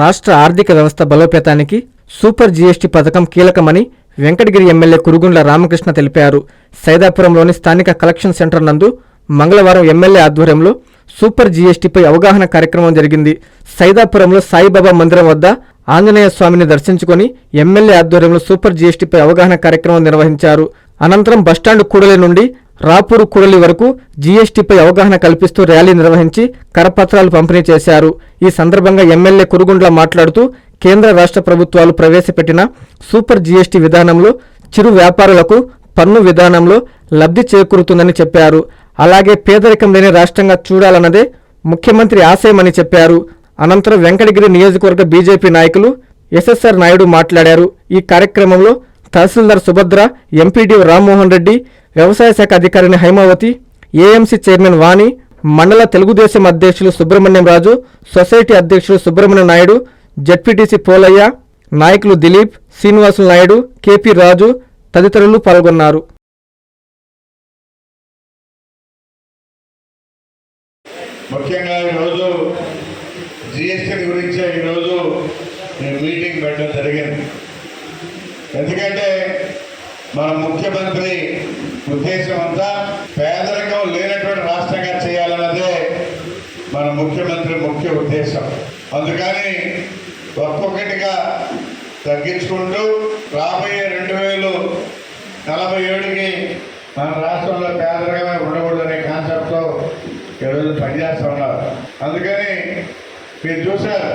రాష్ట్ర ఆర్థిక వ్యవస్థ బలోపేతానికి సూపర్ జీఎస్టీ పథకం కీలకమని వెంకటగిరి ఎమ్మెల్యే కురుగుండ్ల రామకృష్ణ తెలిపారు. సైదాపురంలోని స్థానిక కలెక్షన్ సెంటర్ నందు మంగళవారం ఎమ్మెల్యే ఆధ్వర్యంలో సూపర్ జీఎస్టీపై అవగాహన కార్యక్రమం జరిగింది. సైదాపురంలో సాయిబాబా మందిరం వద్ద ఆంజనేయ స్వామిని దర్శించుకొని ఎమ్మెల్యే ఆధ్వర్యంలో సూపర్ జీఎస్టీపై అవగాహన కార్యక్రమం నిర్వహించారు. అనంతరం బస్టాండ్ కూడలి నుండి రాపూరు కూడలి వరకు జీఎస్టీపై అవగాహన కల్పిస్తూ ర్యాలీ నిర్వహించి కరపత్రాలు పంపిణీ చేశారు. ఈ సందర్భంగా ఎమ్మెల్యే కురుగుండ్ల మాట్లాడుతూ కేంద్ర రాష్ట్ర ప్రభుత్వాలు ప్రవేశపెట్టిన సూపర్ జీఎస్టీ విధానంలో చిరు వ్యాపారులకు పన్ను విధానంలో లబ్ధి చేకూరుతుందని చెప్పారు. అలాగే పేదరికం లేని రాష్ట్రంగా చూడాలన్నదే ముఖ్యమంత్రి ఆశయమని చెప్పారు. అనంతరం వెంకటగిరి నియోజకవర్గ బీజేపీ నాయకులు ఎస్ఎస్ఆర్ నాయుడు మాట్లాడారు. ఈ కార్యక్రమంలో తహసీల్దార్ సుభద్ర ఎంపీడీ రామ్మోహన్ రెడ్డి వ్యవసాయ శాఖ అధికారిని హైమావతి ఏఎంసీ చైర్మన్ వాణి మండల తెలుగుదేశం అధ్యక్షులు సుబ్రహ్మణ్యం రాజు సొసైటీ అధ్యక్షులు సుబ్రహ్మణ్యం నాయుడు జడ్పీటీసీ పోలయ్య నాయకులు దిలీప్ శ్రీనివాసులు నాయుడు కేపీ రాజు తదితరులు పాల్గొన్నారు. ముఖ్యంగా ఈరోజు జిఎస్టీ గురించి ఈరోజు మీటింగ్ పెట్టడం జరిగింది. ఎందుకంటే మన ముఖ్యమంత్రి ఉద్దేశం అంతా పేదరికం లేనటువంటి రాష్ట్రంగా చేయాలన్నదే మన ముఖ్యమంత్రి ముఖ్య ఉద్దేశం. అందుకని ఒక్కొక్కటిగా తగ్గించుకుంటూ రాబోయే రెండు వేలు నలభై ఏడుకి మన రాష్ట్రంలో పేదరికమే ఉండకూడదనే కాన్సెప్ట్తో ఈరోజు పనిచేస్తూ ఉన్నారు. అందుకని మీరు చూసారు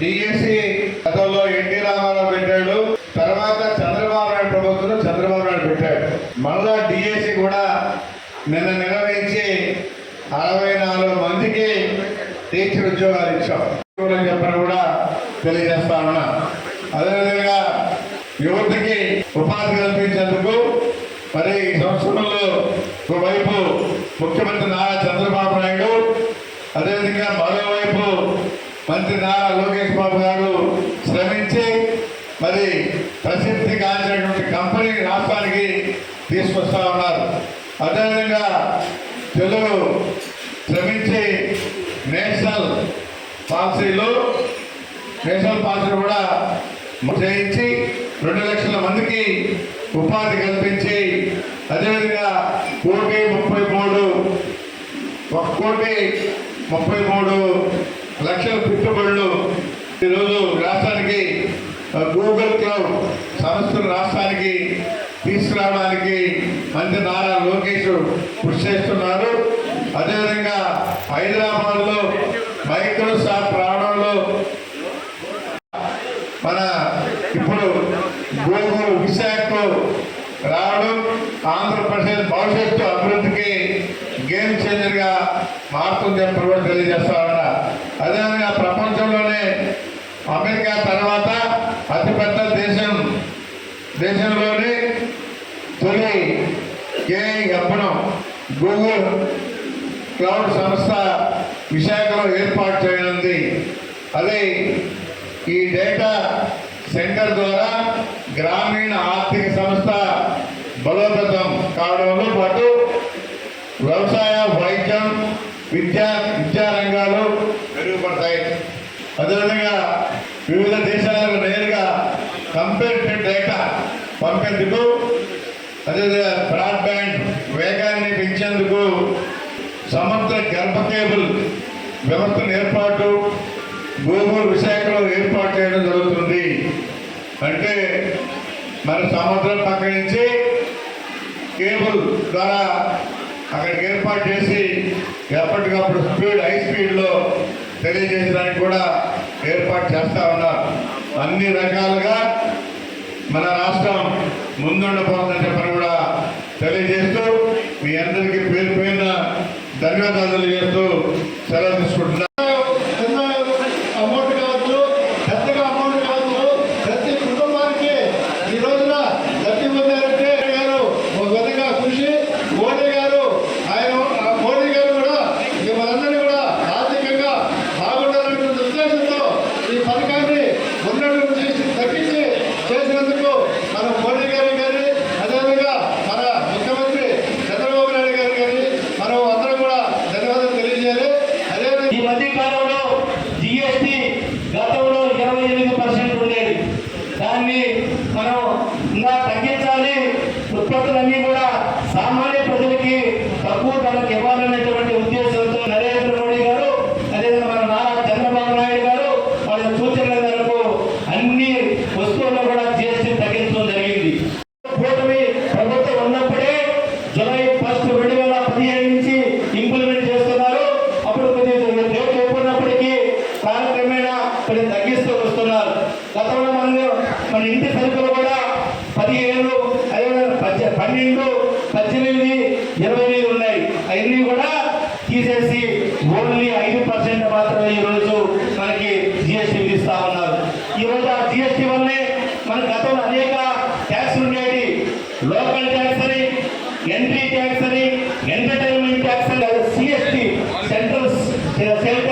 డిఎస్సి గతంలో ఎన్టీ రామారావు పెట్టాడు తర్వాత చంద్రబాబు నాయుడు ప్రభుత్వంలో చంద్రబాబు నాయుడు పెట్టాడు. మళ్ళా డిఎస్సి కూడా నిన్న నిర్వహించి అరవై నాలుగు మందికి టీచర్ ఉద్యోగాలు ఇచ్చాం. అని చెప్పని కూడా తెలియజేస్తా ఉన్నా. అదేవిధంగా యువతకి ఉపాధి కల్పించేందుకు మరి ఈ సంవత్సరంలో ఒకవైపు ముఖ్యమంత్రి నారా చంద్రబాబు నాయుడు అదేవిధంగా మరోవైపు మంత్రి నారా లోకేష్ బాబు గారు శ్రమించి మరి ప్రసిద్ధి కాల్చినటువంటి కంపెనీ రాష్ట్రానికి తీసుకొస్తా ఉన్నారు. అదేవిధంగా తెలుగు శ్రమించి నేషనల్ పాలసీలో నేషనల్ పాలసీ కూడా చేయించి రెండు లక్షల మందికి ఉపాధి కల్పించి అదేవిధంగా కోటి ముప్పై మూడు ఒక కోటి ముప్పై మూడు లక్షల పెట్టుబడులు ఈరోజు రాష్ట్రానికి గూగుల్ క్లౌడ్ సంస్థను రాష్ట్రానికి తీసుకురావడానికి మంత్రి నారా లోకేష్ కృషి చేస్తున్నారు. అదేవిధంగా హైదరాబాద్లో మైక్రోసాఫ్ట్ రావడంలో మన ఇప్పుడు గూగుల్ విశాఖ రావడం ఆంధ్రప్రదేశ్ భవిష్యత్తు అభివృద్ధికి గేమ్ చేంజర్గా మారుతుంది అని ప్రభుత్వం తెలియజేస్తా ఉన్నా అదేవిధంగా ప్రపంచంలోనే అమెరికా గూగుల్ క్లౌడ్ సంస్థ విశాఖలో ఏర్పాటు చేయనుంది. అదే ఈ డేటా సెంటర్ ద్వారా గ్రామీణ ఆర్థిక సంస్థ బలోపేతం కావడంతో పాటు వ్యవసాయ వైద్యం విద్యా విద్యా రంగాలు మెరుగుపడతాయి. అదేవిధంగా వివిధ దేశాలకు నేరుగా కంపేరిటివ్ డేటా పంపేందుకు అదేవిధంగా బ్రాడ్బ్యాండ్ వేగాన్ని పెంచేందుకు గర్భ కేబుల్ వ్యవస్థను ఏర్పాటు గూగుల్ విశాఖలో ఏర్పాటు చేయడం జరుగుతుంది. అంటే మన సముద్రం పక్క నుంచి కేబుల్ ద్వారా అక్కడికి ఏర్పాటు చేసి ఎప్పటికప్పుడు స్పీడ్ హై స్పీడ్లో తెలియజేయడానికి కూడా ఏర్పాటు చేస్తా ఉన్నారు. అన్ని రకాలుగా మన రాష్ట్రం ముందుండబోతుందని చెప్పని కూడా తెలియజేస్తూ మీ అందరికీ పేరు పేరున ధన్యవాదాలు చేస్తూ సెలవు తీసుకుంటున్నాను ప్రతి కుటుంబానికి ఈ రోజున లబ్ధి పొందారంటే కొన్ని తగ్గిస్తూ వస్తున్నారు. గతంలో మనలో మన ఇంటి సరుకులు కూడా పదిహేను పన్నెండు పద్దెనిమిది ఇరవై ఎనిమిది ఉన్నాయి. అవన్నీ కూడా తీసేసి ఓన్లీ ఐదు పర్సెంట్ మాత్రమే ఈరోజు మనకి జిఎస్టీ విధిస్తూ ఉన్నారు. ఈరోజు ఆ జిఎస్టీ వల్లే మన గతంలో అనేక ట్యాక్స్ ఉండేది లోకల్ ట్యాక్స్ అని ఎంట్రీ ట్యాక్స్ అని ఎంటర్టైన్మెంట్ ట్యాక్స్ అని సిఎస్టీ సెంట్రల్ సెంట్రల్